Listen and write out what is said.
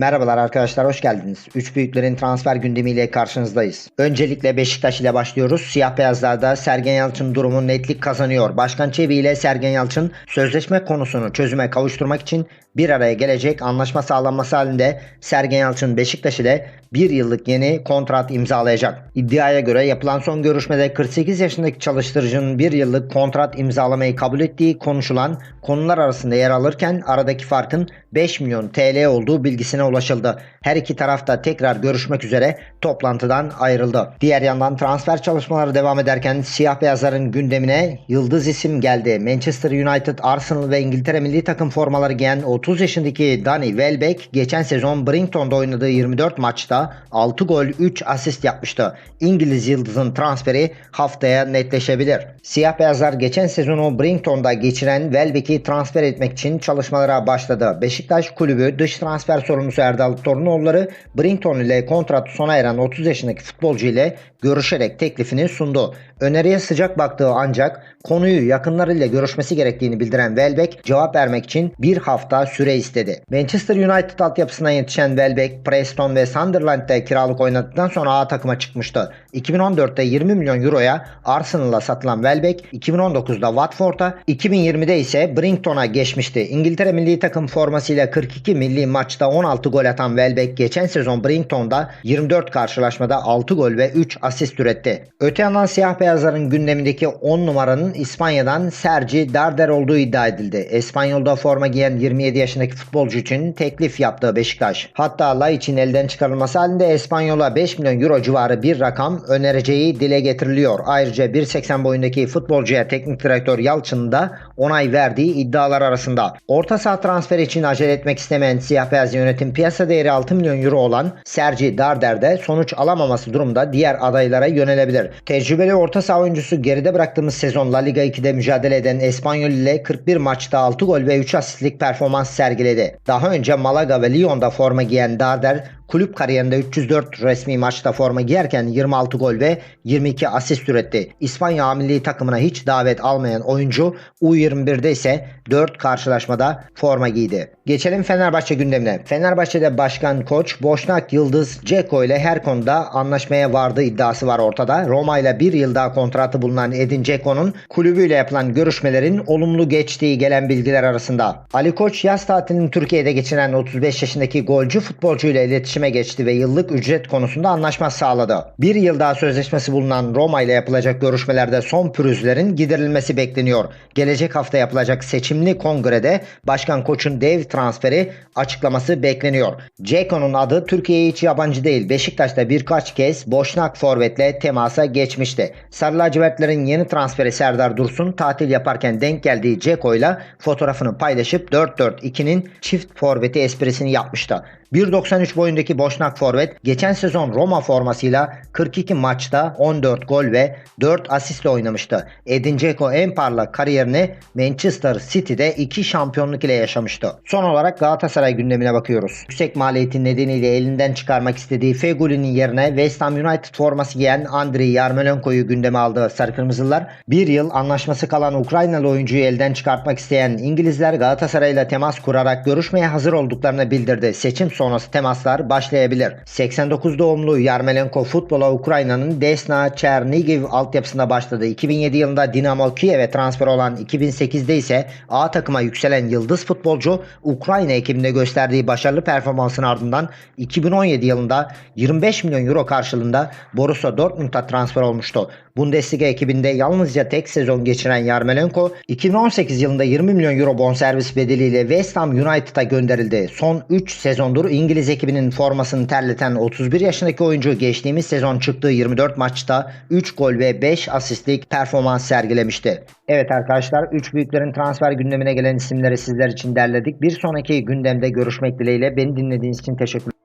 Merhabalar arkadaşlar hoş geldiniz. Üç büyüklerin transfer gündemiyle karşınızdayız. Öncelikle Beşiktaş ile başlıyoruz. Siyah beyazlarda Sergen Yalçın durumu netlik kazanıyor. Başkan Çebi ile Sergen Yalçın sözleşme konusunu çözüme kavuşturmak için bir araya gelecek anlaşma sağlanması halinde Sergen Yalçın Beşiktaş ile bir yıllık yeni kontrat imzalayacak. İddiaya göre yapılan son görüşmede 48 yaşındaki çalıştırıcının bir yıllık kontrat imzalamayı kabul ettiği konuşulan konular arasında yer alırken aradaki farkın 5 milyon TL olduğu bilgisine ulaşıldı. Her iki taraf da tekrar görüşmek üzere toplantıdan ayrıldı. Diğer yandan transfer çalışmaları devam ederken siyah beyazların gündemine yıldız isim geldi. Manchester United, Arsenal ve İngiltere milli takım formaları giyen 30 yaşındaki Danny Welbeck geçen sezon Brighton'da oynadığı 24 maçta 6 gol 3 asist yapmıştı. İngiliz yıldızın transferi haftaya netleşebilir. Siyah beyazlar geçen sezonu Brighton'da geçiren Welbeck'i transfer etmek için çalışmalara başladı. Beşiktaş kulübü dış transfer sorumlusu Erdal Torunoğulları Brighton ile kontratı sona eren 30 yaşındaki futbolcu ile görüşerek teklifini sundu. Öneriye sıcak baktığı ancak konuyu yakınlarıyla görüşmesi gerektiğini bildiren Welbeck cevap vermek için bir hafta süre istedi. Manchester United altyapısından yetişen Welbeck, Preston ve Sunderland'da kiralık oynadıktan sonra A takıma çıkmıştı. 2014'te 20 milyon euroya Arsenal'a satılan Welbeck 2019'da Watford'a 2020'de ise Brighton'a geçmişti. İngiltere milli takım formasıyla 42 milli maçta 16 gol atan Welbeck geçen sezon Brighton'da 24 karşılaşmada 6 gol ve 3 asist üretti. Öte yandan siyah beyazların gündemindeki 10 numaranın İspanya'dan Sergi Darder olduğu iddia edildi. Espanyol'da forma giyen 27 yaşındaki futbolcu için teklif yaptı Beşiktaş. Hatta La için elden çıkarılması halinde Espanyol'a 5 milyon euro civarı bir rakam önereceği dile getiriliyor. Ayrıca 1.80 boyundaki futbolcuya teknik direktör Yalçın da onay verdiği iddialar arasında. Orta saha transferi için acele etmek istemeyen siyah beyaz yönetim piyasa değeri 6 milyon euro olan Sergi Darder'de sonuç alamaması durumda diğer adaylara yönelebilir. Tecrübeli orta saha oyuncusu geride bıraktığımız sezon La Liga 2'de mücadele eden Espanyol ile 41 maçta 6 gol ve 3 asistlik performans sergiledi. Daha önce Malaga ve Lyon'da forma giyen Darder kulüp kariyerinde 304 resmi maçta forma giyerken 26 gol ve 22 asist üretti. İspanya milli takımına hiç davet almayan oyuncu U21'de ise 4 karşılaşmada forma giydi. Geçelim Fenerbahçe gündemine. Fenerbahçe'de başkan koç Boşnak Yıldız Ceko ile her konuda anlaşmaya vardığı iddiası var ortada. Roma ile bir yıl daha kontratı bulunan Edin Ceko'nun kulübüyle yapılan görüşmelerin olumlu geçtiği gelen bilgiler arasında. Ali Koç yaz tatilini Türkiye'de geçiren 35 yaşındaki golcü futbolcuyla iletişime geçti ve yıllık ücret konusunda anlaşma sağladı. Bir yıl daha sözleşmesi bulunan Roma ile yapılacak görüşmelerde son pürüzlerin giderilmesi bekleniyor. Gelecek hafta yapılacak seçimli kongrede Başkan Koç'un dev transferi açıklaması bekleniyor. Ceko'nun adı Türkiye'ye hiç yabancı değil. Beşiktaş'ta birkaç kez Boşnak forvetle temasa geçmişti. Sarı lacivertlerin yeni transferi Serdar Dursun tatil yaparken denk geldiği Ceko ile fotoğrafını paylaşıp 4-4-2'nin çift forveti esprisini yapmıştı. 1.93 boyundaki Boşnak forvet geçen sezon Roma formasıyla 42 maçta 14 gol ve 4 asistle oynamıştı. Edin Dzeko en parlak kariyerini Manchester City'de 2 şampiyonluk ile yaşamıştı. Son olarak Galatasaray gündemine bakıyoruz. Yüksek maliyetin nedeniyle elinden çıkarmak istediği Fegoli'nin yerine West Ham United forması giyen Andriy Yarmolenko'yu gündeme aldı Sarı Kırmızılar. Bir yıl anlaşması kalan Ukraynalı oyuncuyu elden çıkartmak isteyen İngilizler Galatasaray ile temas kurarak görüşmeye hazır olduklarını bildirdi. Seçim sonrası temaslar başlayabilir. 89 doğumlu Yarmolenko futbola Ukrayna'nın Desna Chernigiv altyapısında başladı. 2007 yılında Dinamo Kiev'e transfer olan 2008'de ise A takıma yükselen yıldız futbolcu Ukrayna ekibinde gösterdiği başarılı performansın ardından 2017 yılında 25 milyon euro karşılığında Borussia Dortmund'a transfer olmuştu. Bundesliga ekibinde yalnızca tek sezon geçiren Yarmolenko 2018 yılında 20 milyon euro bonservis bedeliyle West Ham United'a gönderildi. Son 3 sezondur İngiliz ekibinin formasını terleten 31 yaşındaki oyuncu geçtiğimiz sezon çıktığı 24 maçta 3 gol ve 5 asistlik performans sergilemişti. Evet arkadaşlar 3 büyüklerin transfer gündemine gelen isimleri sizler için derledik. Bir sonraki gündemde görüşmek dileğiyle beni dinlediğiniz için teşekkür